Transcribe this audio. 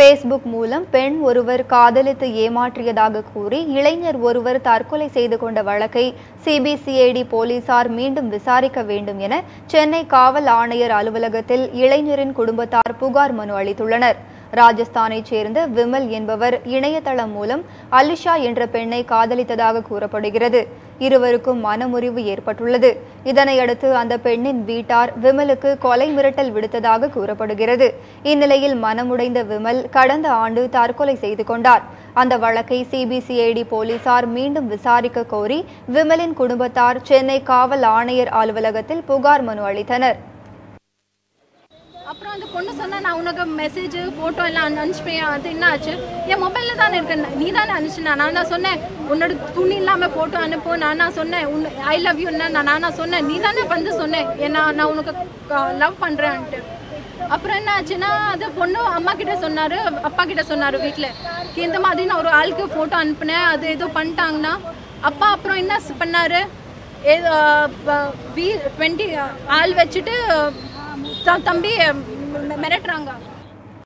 Facebook மூலம் பெண் ஒருவர் காதலித்து ஏமாற்றியதாக கூறி இளைஞர் ஒருவர் தற்கொலை செய்து கொண்ட வழக்கை சிபிசிஐடி போலீசார் மீண்டும் விசாரிக்க வேண்டும் என சென்னை காவல் ஆணையர் அலுவலகத்தில் இளைஞரின் குடும்பத்தார் புகார் மனு அளித்துள்ளனர். ராஜஸ்தானைச் சேர்ந்த விமல் என்பவர் இணையதளம் மூலம் அலிஷா என்ற பெண்ணை காதலித்ததாக கூறப்படுகிறது. இருவருக்கும் மனமுறிவு ஏற்பட்டுள்ளது. இதனையடுத்து அந்த பெண்ணின் வீட்டார் விமலுக்கு கொலை மிரட்டல் விடுத்ததாக கூறப்படுகிறது. இந்நிலையில் மனமுடைந்த விமல் கடந்த ஆண்டு தற்கொலை செய்து கொண்டார். அந்த வழக்கை சிபிசிஐடி போலீசார் மீண்டும் விசாரிக்க கோரி விமலின் குடும்பத்தார் சென்னை காவல் ஆணையர் அலுவலகத்தில் புகார் மனு அளித்தனர். அப்புறம் அந்த பொண்ணு சொன்னா நான் உனக்கு மெசேஜ் ஃபோட்டோ எல்லாம் அனுப்பிச்சுப்பேன். அது என்ன ஆச்சு? என் மொபைலில் தானே இருக்கு. நீ தானே அனுப்பிச்சுனா நான் தான் சொன்னேன் உன்னோட துணி இல்லாமல் ஃபோட்டோ அனுப்பு. நான் நான் சொன்னேன் உன் ஐ லவ் யூ நான் நான் சொன்னேன் நீ தானே வந்து சொன்னேன் ஏன்னா நான் உனக்கு லவ் பண்ணுறேன்ட்டு அப்புறம் என்ன ஆச்சுன்னா அது பொண்ணு அம்மா கிட்ட சொன்னாரு அப்பா கிட்ட சொன்னாரு வீட்டில் இந்த மாதிரி நான் ஒரு ஆளுக்கு ஃபோட்டோ அனுப்புனேன் அது ஏதோ பண்ணிட்டாங்கன்னா. அப்பா அப்புறம் என்ன பண்ணாரு? ஏதோ டுவெண்ட்டி ஆள் வச்சுட்டு तंबी मैंने टांगा